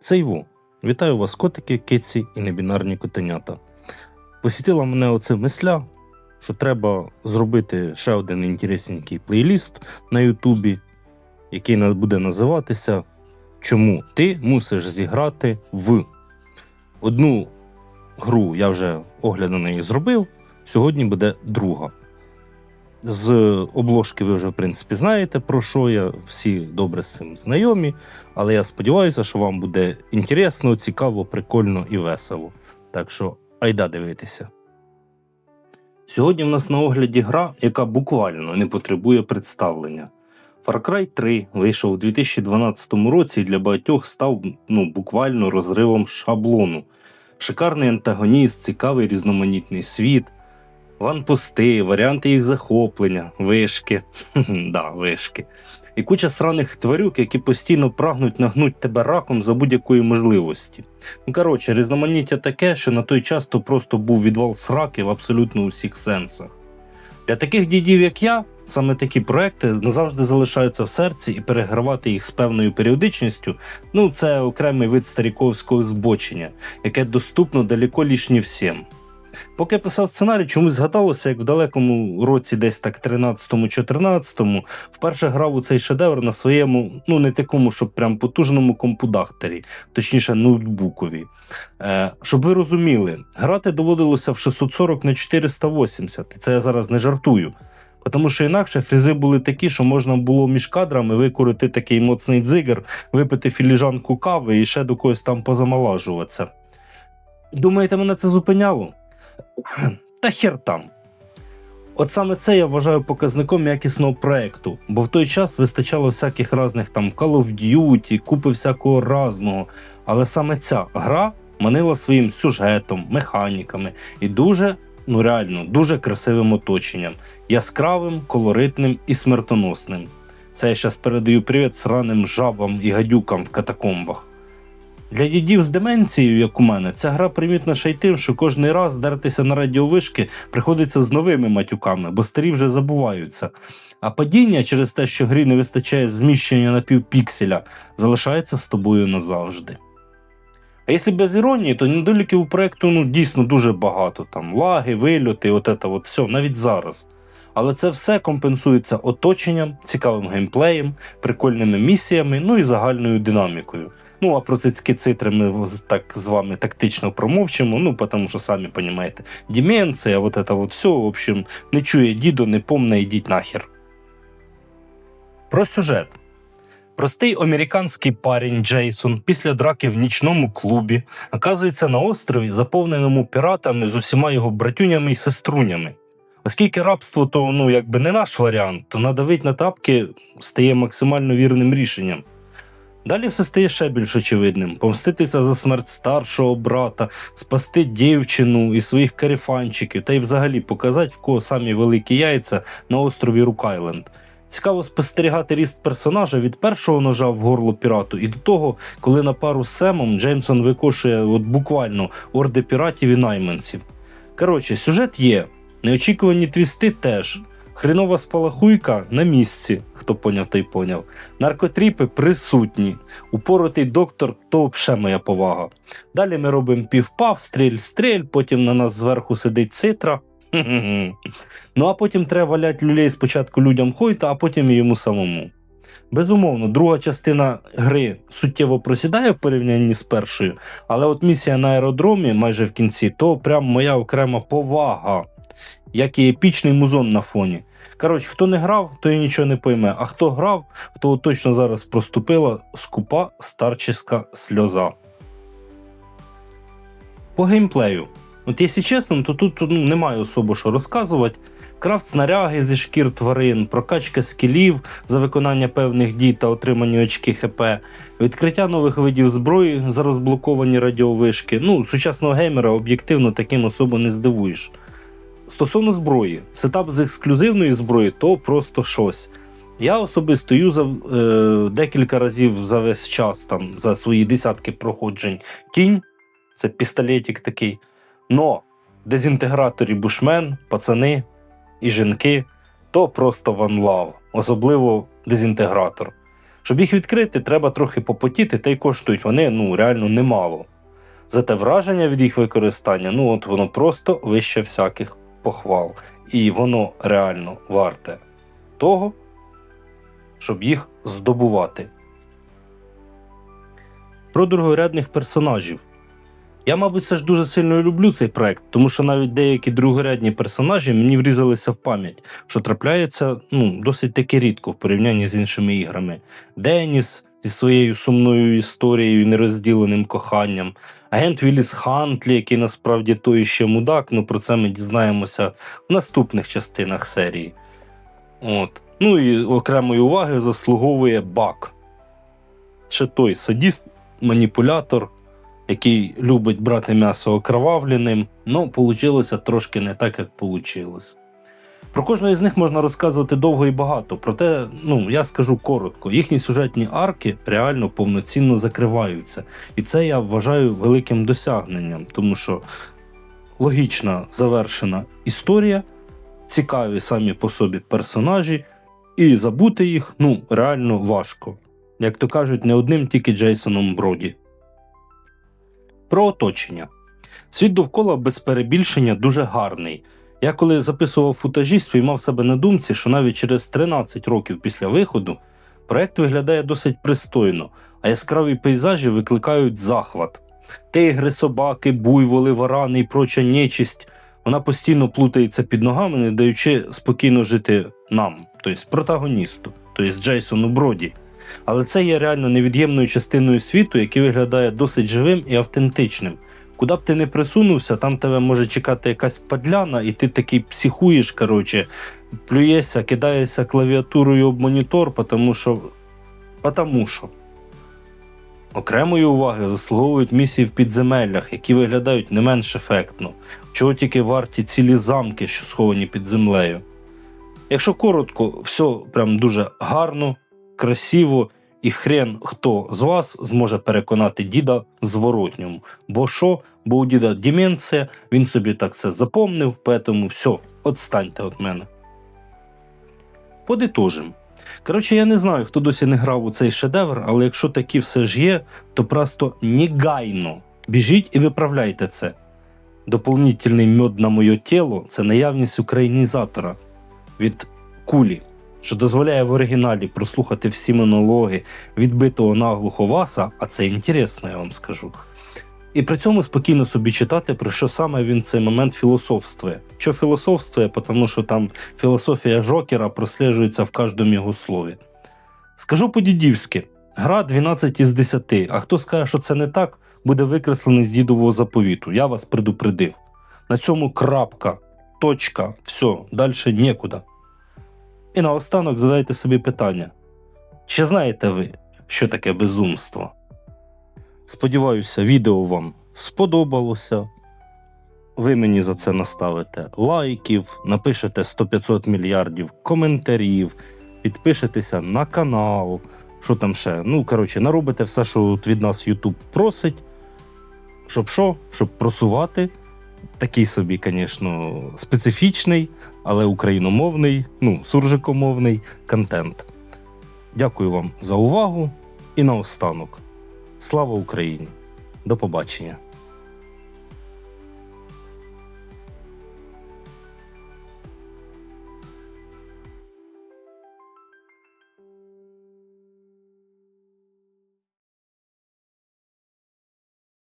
Це Іво. Вітаю вас, котики, киці і небінарні котенята. Посітила мене оце мисля, що треба зробити ще один інтересненький плейліст на Ютубі, який буде називатися Чому ти мусиш зіграти в одну гру я вже огляд на неї зробив. Сьогодні буде друга. З обложки ви вже, в принципі, знаєте, про що я. Всі добре з цим знайомі. Але я сподіваюся, що вам буде інтересно, цікаво, прикольно і весело. Так що айда дивитися. Сьогодні в нас на огляді гра, яка буквально не потребує представлення. Far Cry 3 вийшов у 2012 році і для багатьох став ну, буквально розривом шаблону. Шикарний антагоніст, цікавий різноманітний світ, ванпости, варіанти їх захоплення, вишки. да, вишки. І куча сраних тварюк, які постійно прагнуть нагнуть тебе раком за будь-якої можливості. Ну, коротше, різноманіття таке, що на той час то просто був відвал сраки в абсолютно усіх сенсах. Для таких дідів, як я, саме такі проекти назавжди залишаються в серці, і перегравати їх з певною періодичністю ну, це окремий вид старіковського збочення, яке доступно далеко ліж не всім. Поки я писав сценарій, чомусь згадалося, як в далекому році, десь так 13-14, вперше грав у цей шедевр на своєму, ну не такому, щоб прям потужному компудахтері, точніше, ноутбукові. Е, щоб ви розуміли, грати доводилося в 640 на 480, і це я зараз не жартую. Тому що інакше фрізи були такі, що можна було між кадрами викурити такий моцний дзигер, випити філіжанку кави і ще до когось там позамалажуватися. Думаєте, мене це зупиняло? Та хер там. От саме це я вважаю показником якісного проекту, бо в той час вистачало всяких разних там Call of Duty, купи всякого разного. Але саме ця гра манила своїм сюжетом, механіками і дуже, ну реально, дуже красивим оточенням, яскравим, колоритним і смертоносним. Це я зараз передаю привіт сраним жабам і гадюкам в катакомбах. Для дідів з деменцією, як у мене, ця гра примітна ще й тим, що кожний раз дертися на радіовишки приходиться з новими матюками, бо старі вже забуваються. А падіння через те, що грі не вистачає зміщення на півпікселя, залишається з тобою назавжди. А якщо без іронії, то недоліків у проекту ну, дійсно дуже багато. Там лаги, вильоти, от це от все, навіть зараз. Але це все компенсується оточенням, цікавим геймплеєм, прикольними місіями, ну і загальною динамікою. Ну, а про цицьки цитри ми так з вами тактично промовчимо, ну, тому що самі розумієте, деменція, вот это вот все, в общем, не чує діду, не помне, йдіть нахер. Про сюжет. Простий американський парень Джейсон після драки в нічному клубі оказується на острові, заповненому піратами з усіма його братюнями і сеструнями. Оскільки рабство то ну, якби не наш варіант, то надавить на тапки стає максимально вірним рішенням. Далі все стає ще більш очевидним: помститися за смерть старшого брата, спасти дівчину і своїх карифанчиків, та й взагалі показати, в кого самі великі яйця на острові Рукайленд. Цікаво спостерігати ріст персонажа від першого ножа в горло пірату і до того, коли на пару з Семом Джеймсон викошує от буквально орди піратів і найманців. Коротше, сюжет є, неочікувані твісти теж. Хрінова спалахуйка на місці, хто поняв, той поняв. Наркотріпи присутні. Упоротий доктор то взагалі моя повага. Далі ми робимо півпав, стріль-стріль, потім на нас зверху сидить цитра. Ну а потім треба валяти люлей спочатку людям Хойта, а потім і йому самому. Безумовно, друга частина гри суттєво просідає в порівнянні з першою, але от місія на аеродромі майже в кінці, то прям моя окрема повага, як і епічний музон на фоні. Коротше, хто не грав, той нічого не пойме, а хто грав, того точно зараз проступила скупа старческа сльоза. По геймплею. От якщо чесно, то тут ну, немає особо що розказувати. Крафт снаряги зі шкір тварин, прокачка скілів за виконання певних дій та отримані очки ХП, відкриття нових видів зброї за розблоковані радіовишки. Ну, сучасного геймера об'єктивно таким особо не здивуєш. Стосовно зброї, сетап з ексклюзивної зброї то просто щось. Я особисто юзав е, декілька разів за весь час, там, за свої десятки проходжень кінь, це пістолетик такий. Но дезінтеграторі бушмен, пацани і жінки то просто one love, особливо дезінтегратор. Щоб їх відкрити, треба трохи попотіти, та й коштують вони ну, реально немало. Зате враження від їх використання, ну от воно просто вище всяких похвал. І воно реально варте того, щоб їх здобувати. Про другорядних персонажів. Я, мабуть, все ж дуже сильно люблю цей проект, тому що навіть деякі другорядні персонажі мені врізалися в пам'ять, що трапляється ну, досить таки рідко в порівнянні з іншими іграми. Деніс зі своєю сумною історією і нерозділеним коханням, агент Віліс Хантлі, який насправді той ще мудак, ну про це ми дізнаємося в наступних частинах серії. От. Ну і окремої уваги заслуговує Бак. Ще той садіст, маніпулятор, який любить брати м'ясо окровавленим, ну, вийшло трошки не так, як вийшло. Про кожного з них можна розказувати довго і багато, проте ну, я скажу коротко: їхні сюжетні арки реально повноцінно закриваються. І це я вважаю великим досягненням, тому що логічна завершена історія, цікаві самі по собі персонажі, і забути їх ну, реально важко. Як то кажуть, не одним тільки Джейсоном Броді. Про оточення. Світ довкола без перебільшення дуже гарний. Я коли записував футажі, спіймав себе на думці, що навіть через 13 років після виходу проект виглядає досить пристойно, а яскраві пейзажі викликають захват. Тигри, собаки, буйволи, варани і проча нечисть. Вона постійно плутається під ногами, не даючи спокійно жити нам, тобто протагоністу, тобто Джейсону Броді. Але це є реально невід'ємною частиною світу, який виглядає досить живим і автентичним. Куди б ти не присунувся, там тебе може чекати якась падляна, і ти такий психуєш, коротше, плюєшся, кидаєшся клавіатурою об монітор, тому що. Потому що. Окремої уваги заслуговують місії в підземеллях, які виглядають не менш ефектно, чого тільки варті цілі замки, що сховані під землею. Якщо коротко, все прям дуже гарно, красиво, і хрен хто з вас зможе переконати діда зворотньому. Бо що? Бо у діда деменція, він собі так це запомнив, поэтому все, отстаньте від мене. Подитожим. Коротше, я не знаю, хто досі не грав у цей шедевр, але якщо такі все ж є, то просто негайно біжіть і виправляйте це. Дополнительний мед на моє тіло це наявність українізатора від кулі, що дозволяє в оригіналі прослухати всі монологи відбитого наглухо Васа, а це інтересно, я вам скажу. І при цьому спокійно собі читати, про що саме він цей момент філософствує. Що філософствує, тому що там філософія Жокера прослежується в кожному його слові. Скажу по-дідівськи, гра 12 із 10, а хто скаже, що це не так, буде викреслений з дідового заповіту. Я вас предупредив. На цьому крапка, точка, все, далі нікуди. І наостанок задайте собі питання: чи знаєте ви, що таке безумство? Сподіваюся, відео вам сподобалося. Ви мені за це наставите лайків, напишете 100-500 мільярдів коментарів, підпишетеся на канал. Що там ще? Ну, коротше, наробите все, що від нас YouTube просить. Щоб що? Щоб просувати такий собі, звісно, специфічний, але україномовний, ну, суржикомовний контент. Дякую вам за увагу і наостанок. Слава Україні! До побачення!